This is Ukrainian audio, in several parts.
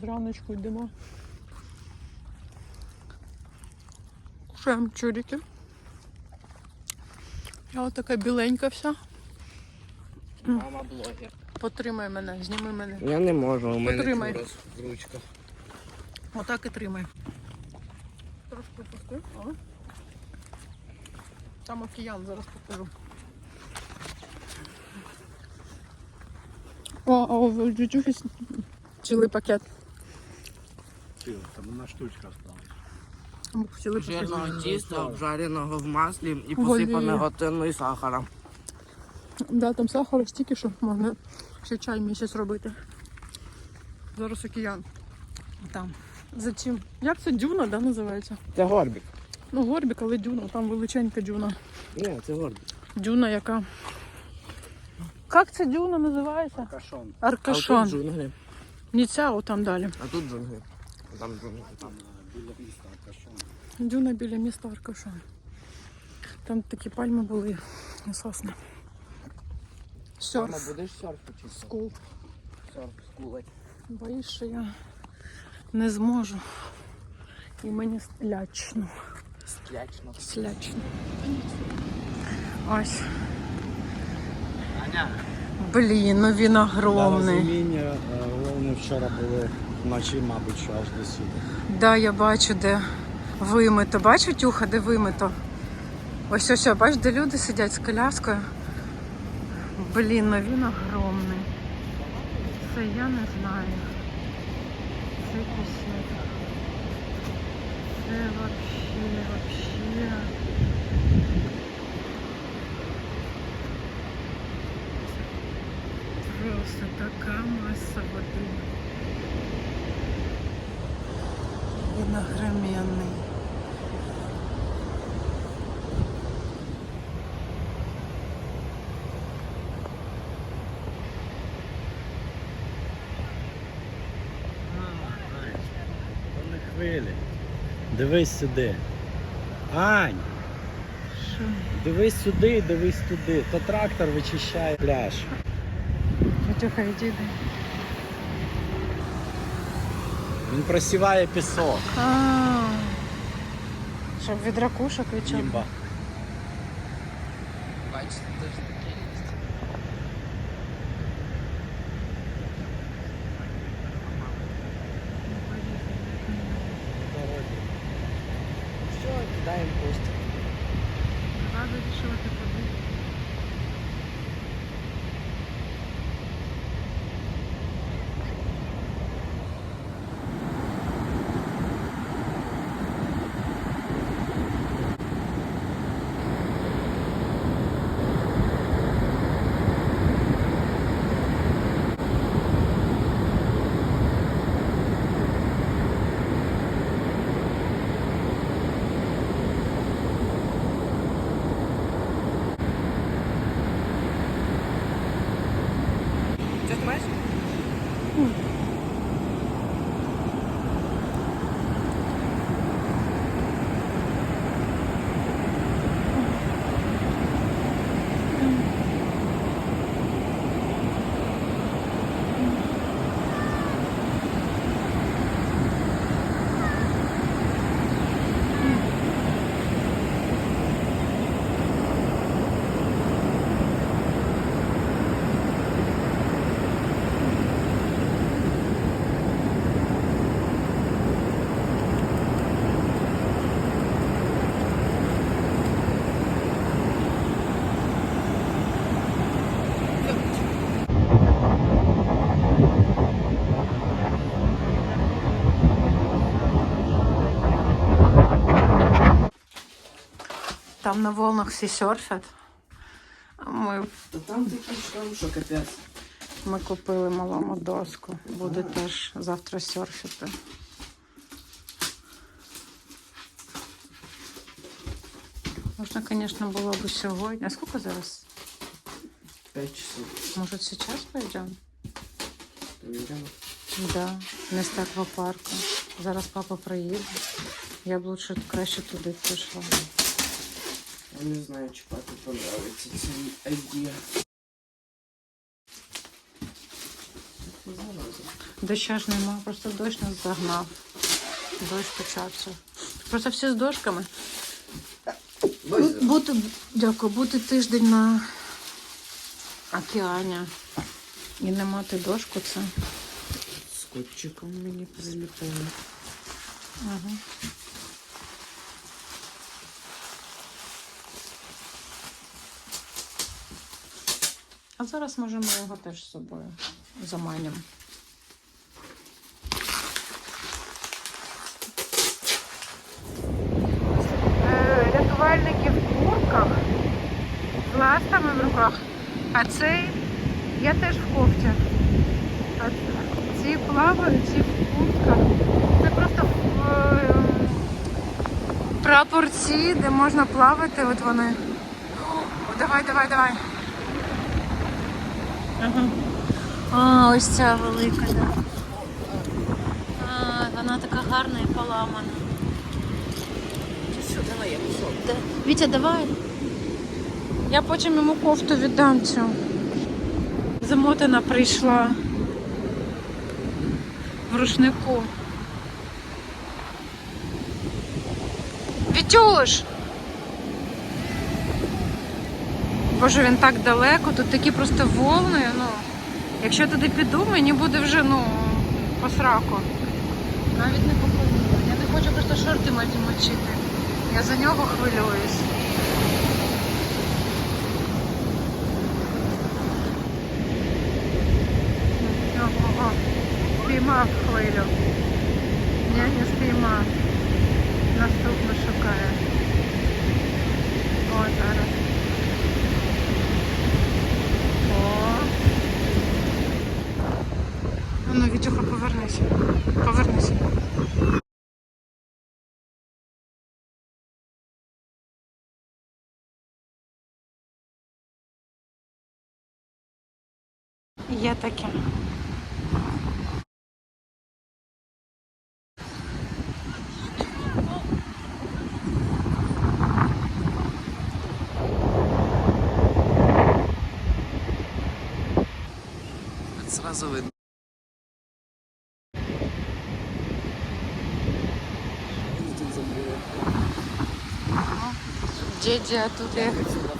Зраночку йдемо. Кушаємо чурики. Я от така біленька вся. Мама блогер. Потримай мене, зніми мене. Я не можу, у мене Потримай. чурос в ручках. Отак і тримай. Трошки пусти. О. Там океан, зараз покажу. О, а у дюдюхи цілий пакет. Там одна штучка осталась. Жирного тіста, обжареного в маслі і олії. посипаного сахаром. Да, там сахару стільки, що можна ще чай місяць робити. Зараз океан. Там. За. Як це дюна, да, називається? Це горбик. Ну, горбик, але дюна, там величенька дюна. Ні, це горбик. Дюна яка. Як ця дюна називається? Кашон. А тут Аркашон. джунглі. Не ця, там далі. А тут джунглі. Там джунглі. Там. Біля міста Кашон. Дюна біля міста Аркашон. Там такі пальми були і сосни. Мама, будеш серфити? чи? Скул. Серф скулить. Боюсь, що я не зможу. І мені лячно. Склячно. Слячно. Ось. Аня. Блін, ну він Для огромний. розуміння, е, головне вчора були вночі, мабуть, що аж до сюди. Да, я бачу, де вимито. Бачу, тюха, де вимито. Ось ось, бач, де люди сидять з коляскою. Блін, ну він огромний. Це я не знаю. Це пісня. Це вообще, вообще. Просто така маса води. Не хвилі. Дивись сюди. Ань, Що? дивись сюди, дивись туди. То трактор вичищає пляж. Тетюха, йди. йди. Він просіває пісок. А, Щоб від ракушок відчув. Бачите, теж таке є. Все, кидаємо кості. Треба вирішувати води. Що ти маєш? Там на волнах всі серфять. А ми, Та там такий штам, що капець. ми купили малому доску. Буде теж завтра серфити. Можна, звісно, було б сьогодні. А скільки зараз? П'ять часов. Може, зараз поїдемо? Ти? Да, не з аквапарку. Зараз папа приїде. Я б лучше краще туди пішла. Я не знаю, чи папі понравиться ця ідея. Доща ж нема, просто дощ нас загнав. Дощ почався. Просто всі з дошками. Бути, дякую, бути тиждень на океані і не мати дошку це. Скотчиком мені приліпили. Ага. Зараз може ми його теж з собою заманимо. Е, Рятувальники в куртках з ластами в руках. А цей я теж в кофті. Ці плавають, ці в куртках. Це просто е, прапорці, де можна плавати, от вони. Давай, давай, давай. Ага. А, ось ця велика, да. А, вона така гарна і поламана. Що, давай, я пішов. Да. Вітя, давай. Я потім йому кофту віддам цю. Замотана прийшла в рушнику. Вітюш! Боже, він так далеко, тут такі просто волни. Ну, якщо я туди піду, мені буде вже ну, по сраку. Навіть не попаду. Я не хочу просто шорти мочити. Я за нього хвилююсь. Ого, спіймав хвилю. Ні, не спіймав. Наступно шукає. О, зараз. О. А Ну, Вітюха, повернися. Повернися. Є таке. Сразу видно. Мені тут забули. Дідя тут я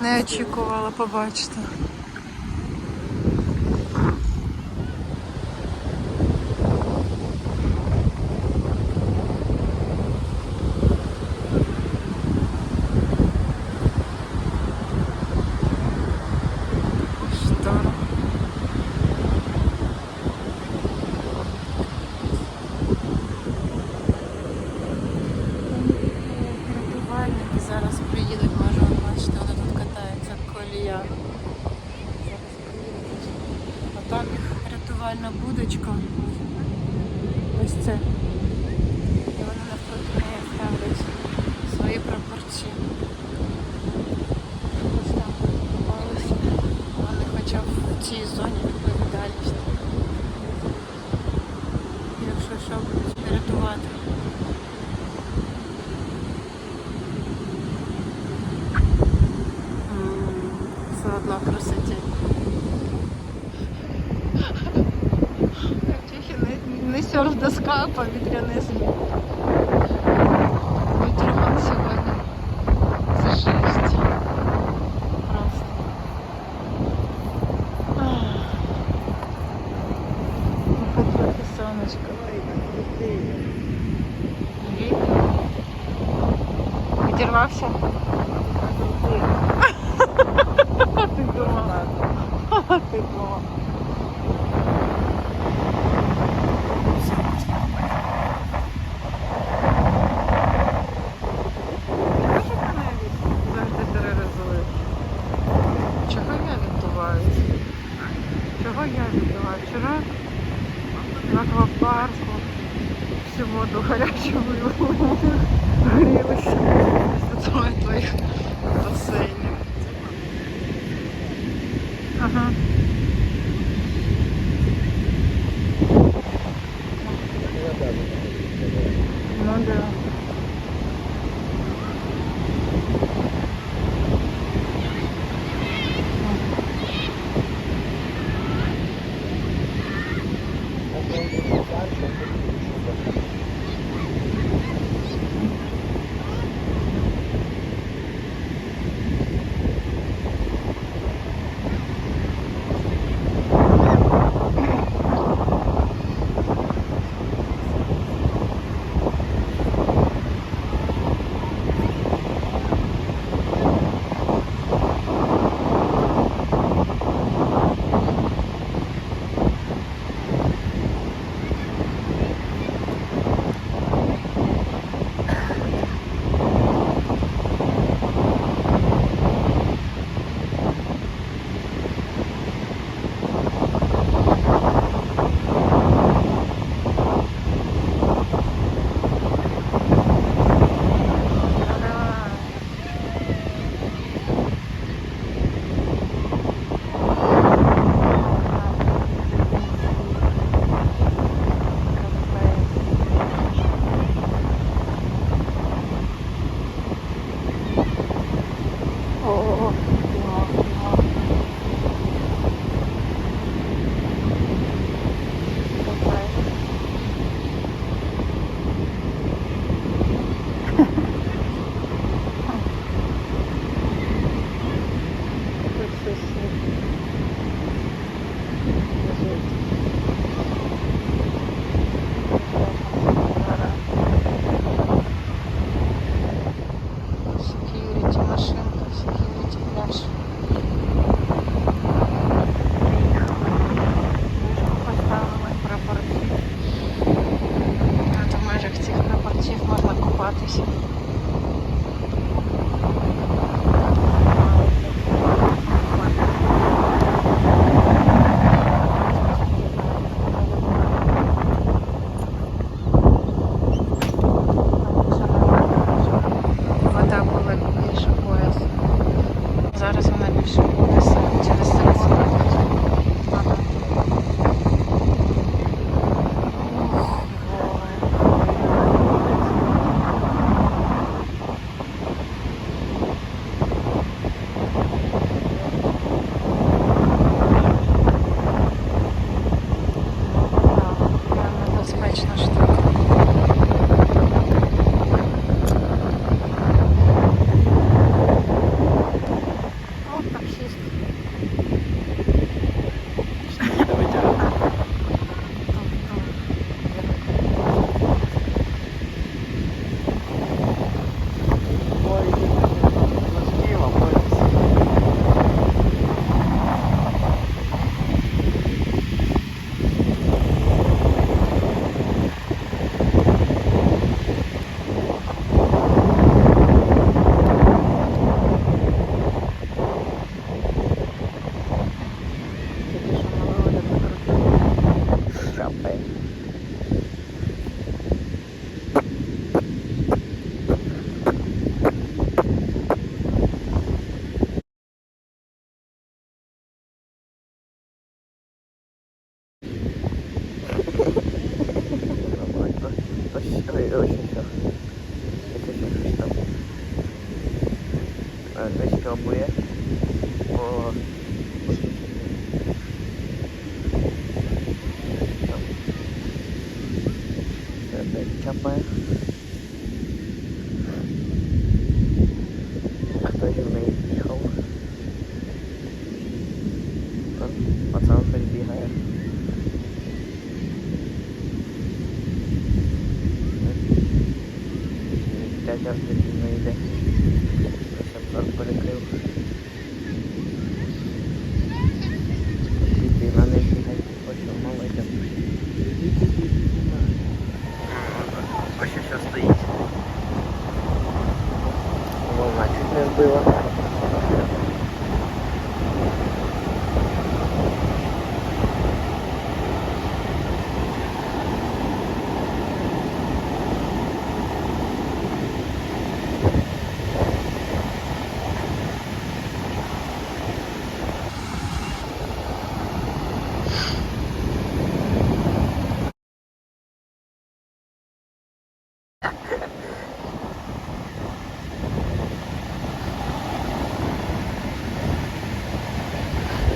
не очікувала побачити. Все одно красоті. Тільки не, не серф доска, а повітряний змій. Вітерман сьогодні. Це жесть. Просто. Ах. Ну, хоч трохи сонечко. Вітер. Відірвався? відбуваю? Вчора в аквапарку всю воду гарячу вилила. Грілися. Це твоїх басейнів. Ага.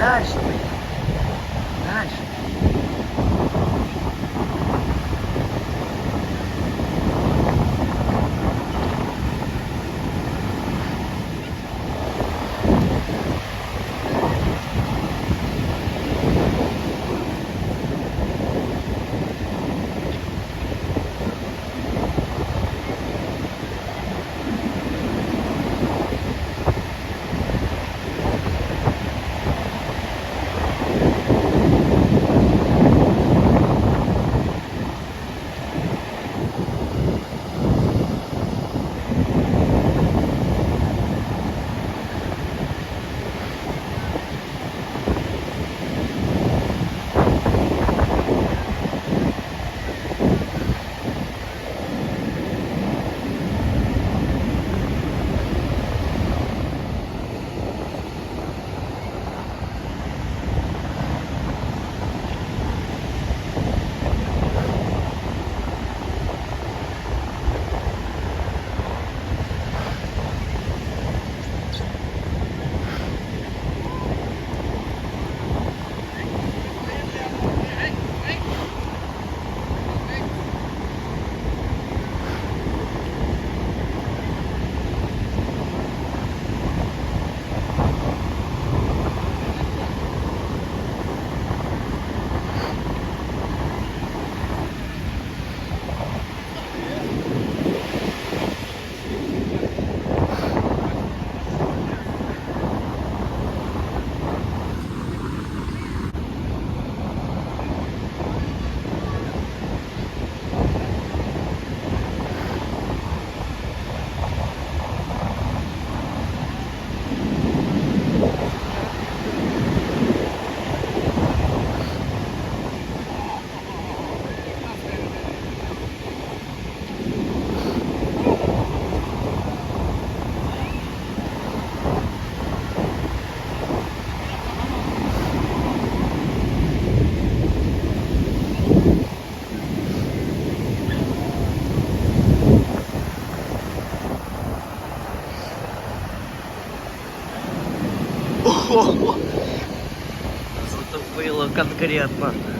verdade, конкретно.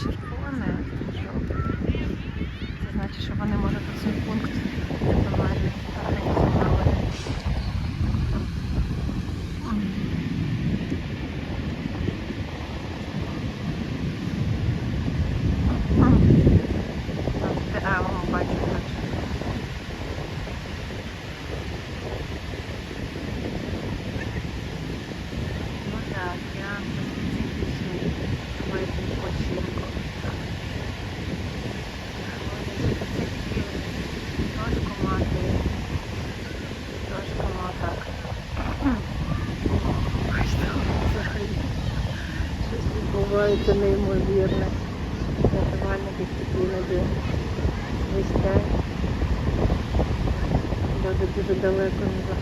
Взагалі то червоне, жовте. Це значить, що вони може тут свій пункт рятувальний організували. Прямо бачу точно. Ну так, я специфічний вид просто неймовірне. Рятувальники іноді вистять. Люди дуже далеко не